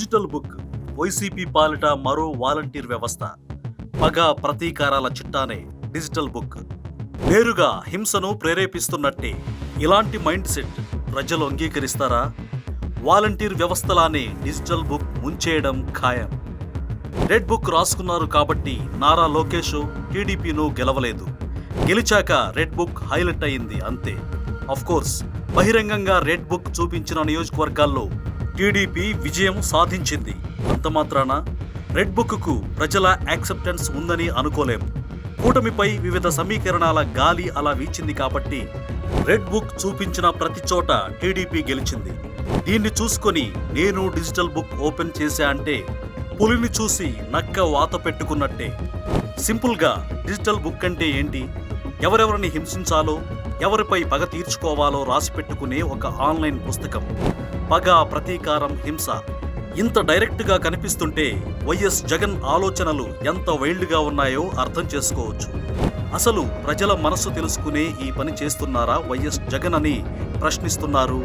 Digital book YCP పాలిట మరో volunteer వ్యవస్థ పగ ప్రతీకారాల చిట్టానే డిజిటల్ బుక్. నేరుగా హింసను ప్రేరేపిస్తున్నట్టే ఇలాంటి మైండ్ సెట్ ప్రజలు అంగీకరిస్తారా? వాలంటీర్ వ్యవస్థలానే డిజిటల్ బుక్ ముంచేయడం ఖాయం. రెడ్ బుక్ రాసుకున్నారు కాబట్టి నారా లోకేష్ టీడీపీను గెలవలేదు. గెలిచాక రెడ్ బుక్ హైలైట్ అయింది అంతే. కోర్స్ బహిరంగంగా రెడ్ బుక్ చూపించిన నియోజకవర్గాల్లో టీడీపీ విజయం సాధించింది. అంత మాత్రాన రెడ్ బుక్కు ప్రజల యాక్సెప్టెన్స్ ఉందని అనుకోలేం. కూటమిపై వివిధ సమీకరణాల గాలి అలా వీచింది కాబట్టి రెడ్ బుక్ చూపించిన ప్రతి చోట టీడీపీ గెలిచింది. దీన్ని చూసుకొని నేను డిజిటల్ బుక్ ఓపెన్ చేశా అంటే పులిని చూసి నక్క వాత పెట్టుకున్నట్టే. సింపుల్గా డిజిటల్ బుక్ అంటే ఏంటి? ఎవరెవరిని హింసించాలో ఎవరిపై పగ తీర్చుకోవాలో రాసి పెట్టుకునే ఒక ఆన్లైన్ పుస్తకం. పగ ప్రతీకారం హింస. ఇంత డైరెక్ట్గా కనిపిస్తుంటే వైఎస్ జగన్ ఆలోచనలు ఎంత వైల్డ్గా ఉన్నాయో అర్థం చేసుకోవచ్చు. అసలు ప్రజల మనస్సు తెలుసుకునే ఈ పని చేస్తున్నారా వైఎస్ జగన్ అని ప్రశ్నిస్తున్నారు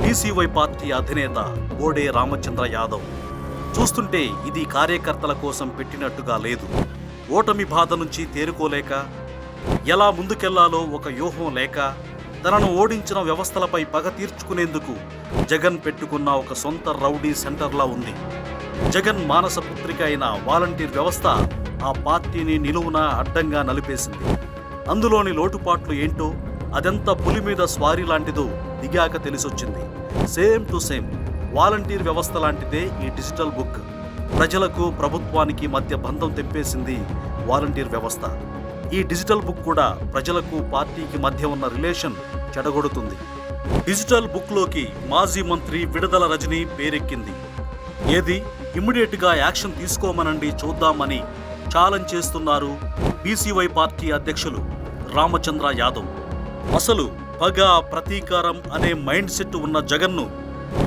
బీసీవై పార్టీ అధినేత బోడే రామచంద్ర యాదవ్. చూస్తుంటే ఇది కార్యకర్తల కోసం పెట్టినట్టుగా లేదు. ఓటమి బాధ నుంచి తేరుకోలేక ఎలా ముందుకెళ్ళాలో ఒక వ్యూహం లేక తనను ఓడించిన వ్యవస్థలపై పగ తీర్చుకునేందుకు జగన్ పెట్టుకున్న ఒక సొంత రౌడీ సెంటర్లా ఉంది. జగన్ మానస పుత్రిక అయిన వాలంటీర్ వ్యవస్థ ఆ పార్టీని నిలువున అడ్డంగా నలిపేసింది. అందులోని లోటుపాట్లు ఏంటో అదెంత పులి మీద స్వారీ లాంటిదో దిగాక తెలిసొచ్చింది. సేమ్ టు సేమ్ వాలంటీర్ వ్యవస్థ లాంటిదే ఈ డిజిటల్ బుక్. ప్రజలకు ప్రభుత్వానికి మధ్య బంధం తెప్పేసింది వాలంటీర్ వ్యవస్థ. ఈ డిజిటల్ బుక్ కూడా ప్రజలకు పార్టీకి మధ్య ఉన్న రిలేషన్ చెడగొడుతుంది. డిజిటల్ బుక్లోకి మాజీ మంత్రి విడుదల రజని పేరెక్కింది. ఏది? ఇమ్మీడియట్గా యాక్షన్ తీసుకోమనండి చూద్దామని ఛాలెంజ్ చేస్తున్నారు బీసీవై పార్టీ అధ్యక్షులు రామచంద్ర యాదవ్. అసలు పగ ప్రతీకారం అనే మైండ్ సెట్ ఉన్న జగన్ను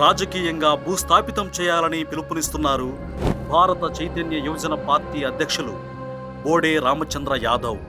రాజకీయంగా భూస్థాపితం చేయాలని పిలుపునిస్తున్నారు భారత చైతన్య యువజన పార్టీ అధ్యక్షులు బోడే రామచంద్ర యాదవ్.